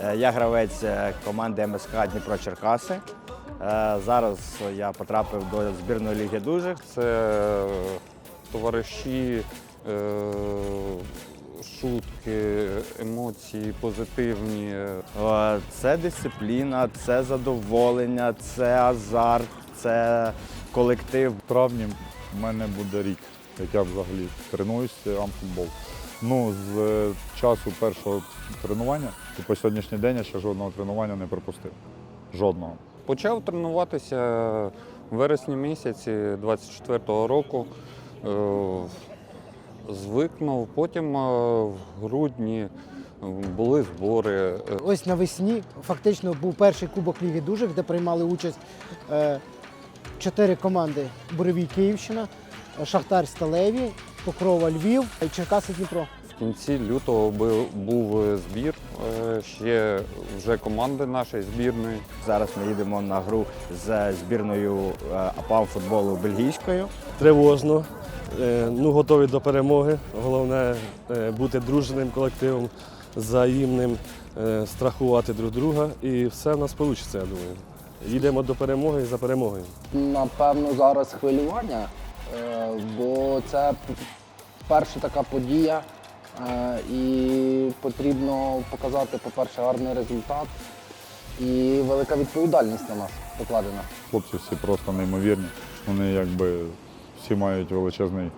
Е, Я гравець е, команди МСК Дніпро Черкаси. Е, Зараз я потрапив до збірної ліги дужих. Це товариші, шутки, емоції позитивні. Це дисципліна, це задоволення, це азарт, це колектив. В травні в мене буде рік, як я взагалі тренуюся амфутбол. Ну, з е, часу першого тренування і по сьогоднішній день я ще жодного тренування не пропустив. Жодного. Почав тренуватися в вересні місяці 24-го року. Е, Звикнув, потім е, в грудні були збори. Ось навесні фактично був перший кубок Ліги Дужих, де приймали участь е, чотири команди: Буревій Київщина, Шахтар Сталеві, Покрова Львів і Черкаси Дніпро. В кінці лютого бу- був е, збір е, ще вже команди нашої збірної. Зараз ми їдемо на гру з збірною е, АПАМ футболу бельгійською. тривожно, ну, готові до перемоги. Головне бути дружним колективом, взаємним, страхувати друг друга. І все в нас вийде, я думаю. Їдемо до перемоги і за перемогою. Напевно, зараз хвилювання, е, це перша така подія, е, і потрібно показати, по-перше, гарний результат і велика відповідальність на нас покладена. Хлопці всі просто неймовірні. Вони якби всі мають величезний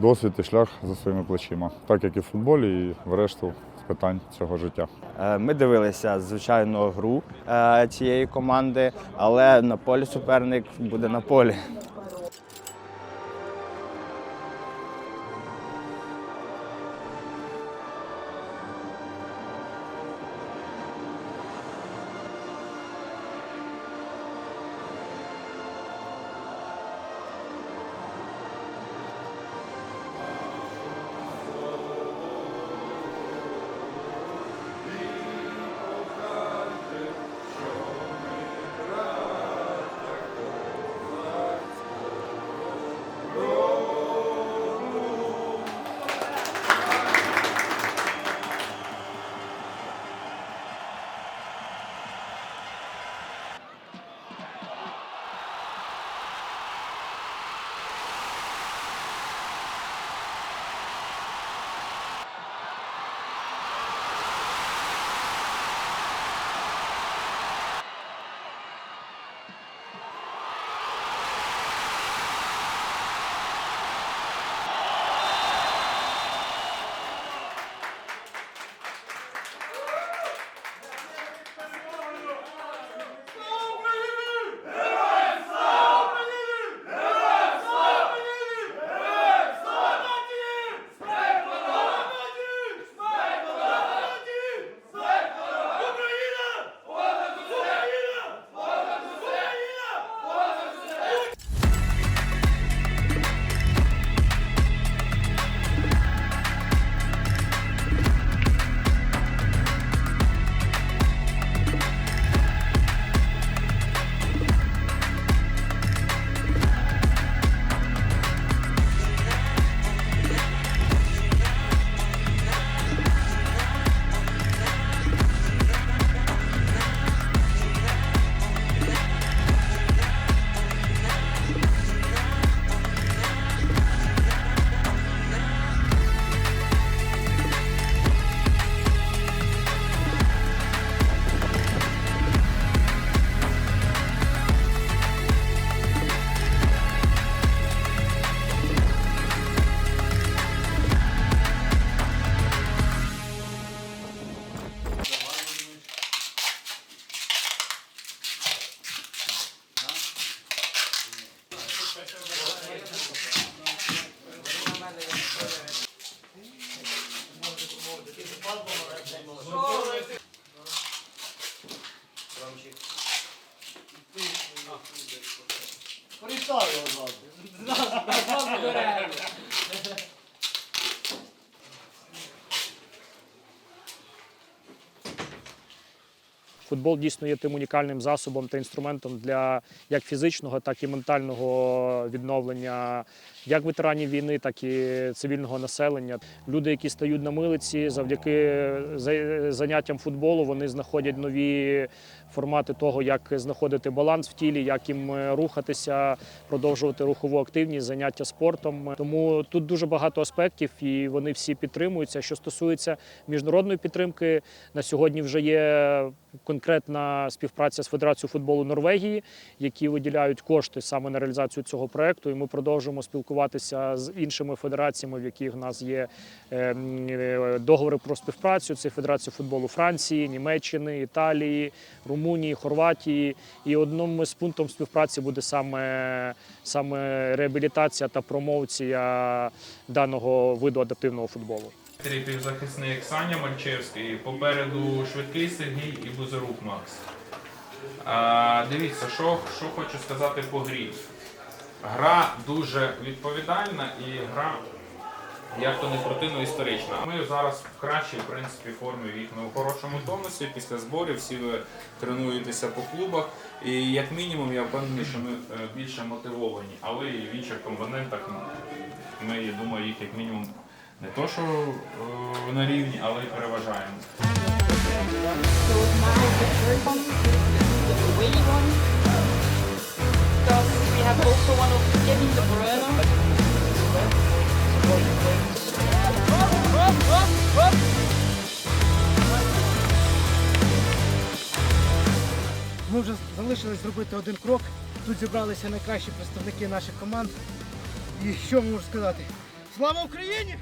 досвід і шлях за своїми плечима, так як і в футболі, і в решту питань цього життя. Е, Ми дивилися, звичайно, гру е, цієї команди, але на полі суперник буде на полі. Футбол дійсно є тим унікальним засобом та інструментом для як фізичного, так і ментального відновлення як ветеранів війни, так і цивільного населення. Люди, які стають на милиці, завдяки заняттям футболу, вони знаходять нові формати того, як знаходити баланс в тілі, як їм е, рухатися, продовжувати рухову активність, заняття спортом. Тому тут дуже багато аспектів, і вони всі підтримуються. Що стосується міжнародної підтримки, на сьогодні вже є конкретна співпраця з Федерацією футболу Норвегії, які виділяють кошти саме на реалізацію цього проекту. І ми продовжуємо спілкуватися з іншими федераціями, в яких в нас є е, м, е, договори про співпрацю. Це Федерація футболу Франції, Німеччини, Італії, Румунії, Хорватії. І одним з пунктів співпраці буде саме, саме реабілітація та промоція даного виду адаптивного футболу. Три півзахисник Саня Мальчевський, попереду швидкий Сергій і Бузерук Макс. А, дивіться, що, що хочу сказати по грі. Гра дуже відповідальна і гра, як то не крутино, історична. Ми зараз в кращій в принципі, формі вік. Ми в хорошому тонусі після зборів, всі ви тренуєтеся по клубах. І як мінімум я впевнений, що ми е, більше мотивовані, але і в інших компонентах ми, я думаю, їх як мінімум не то, що е, на рівні, але й переважаємо. Have also one of Kevin De Bruyne. Ми вже залишилось зробити один крок. Тут зібралися найкращі представники наших команд. І що можу сказати? Слава Україні!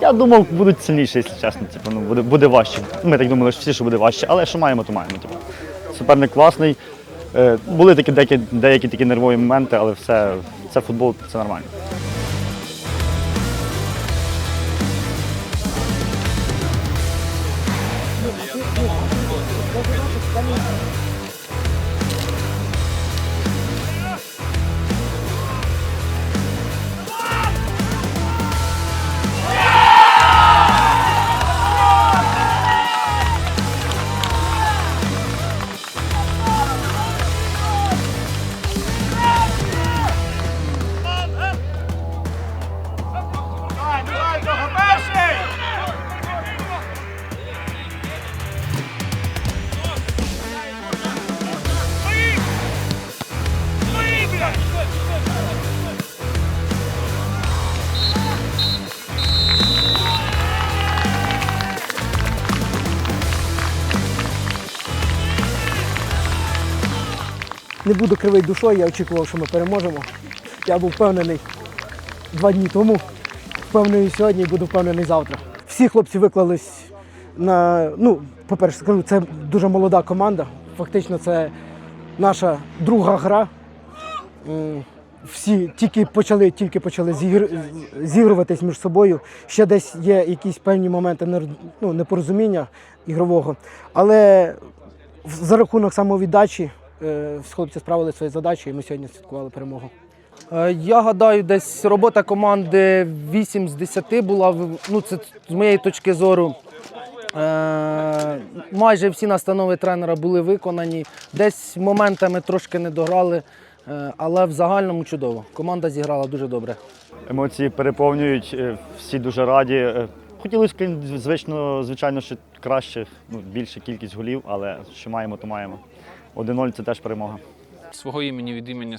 Я думав, будуть сильніші, якщо чесно. Типу, ну, буде, буде важче. Ми так думали, що всі, що буде важче, але що маємо, то маємо. Типу. Суперник класний. Е, були такі деякі, деякі такі нервові моменти, але все, це футбол, це нормально. Не буду кривий душою, я очікував, що ми переможемо. Я був впевнений два дні тому, впевнений сьогодні і буду впевнений завтра. Всі хлопці виклались на. Ну, по-перше, скажу, це дуже молода команда. Фактично, це наша друга гра. Всі тільки почали, тільки почали зігр- зігруватись між собою. Ще десь є якісь певні моменти ну, непорозуміння ігрового. Але за рахунок самовіддачі хлопці справили свою задачу, і ми сьогодні святкували перемогу. Е, Я гадаю, десь робота команди 8 з 10 була. Ну, це з моєї точки зору. Е, майже всі настанови тренера були виконані. Десь моментами трошки не дограли, е, але в загальному чудово. Команда зіграла дуже добре. Емоції переповнюють, е, всі дуже раді. Е, Хотілося, звично, звичайно, що краще, ну, більша кількість голів, але що маємо, то маємо. 1-0 це теж перемога. Свого імені від імені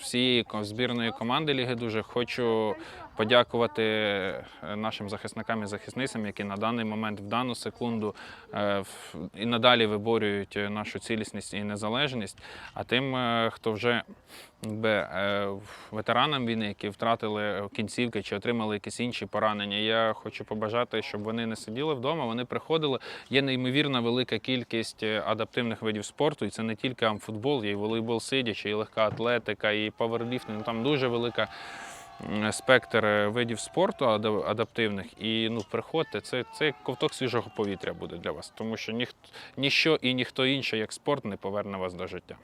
всієї збірної команди Ліги дуже хочу подякувати е, нашим захисникам і захисницям, які на даний момент, в дану секунду е, і надалі виборюють е, нашу цілісність і незалежність. А тим, хто вже ветеранам війни, які втратили кінцівки чи отримали якісь інші поранення, я хочу побажати, щоб вони не сиділи вдома, вони приходили. Є неймовірна велика кількість адаптивних видів спорту, і це не тільки амфутбол, є і волейбол сидячи, і легка атлетика, і паверліфтинг. Там дуже велика спектр е, видів спорту ада- адаптивних. І ну, приходьте, це, це ковток свіжого повітря буде для вас, тому що ніхто, ніщо і ніхто інший, як спорт, не поверне вас до життя.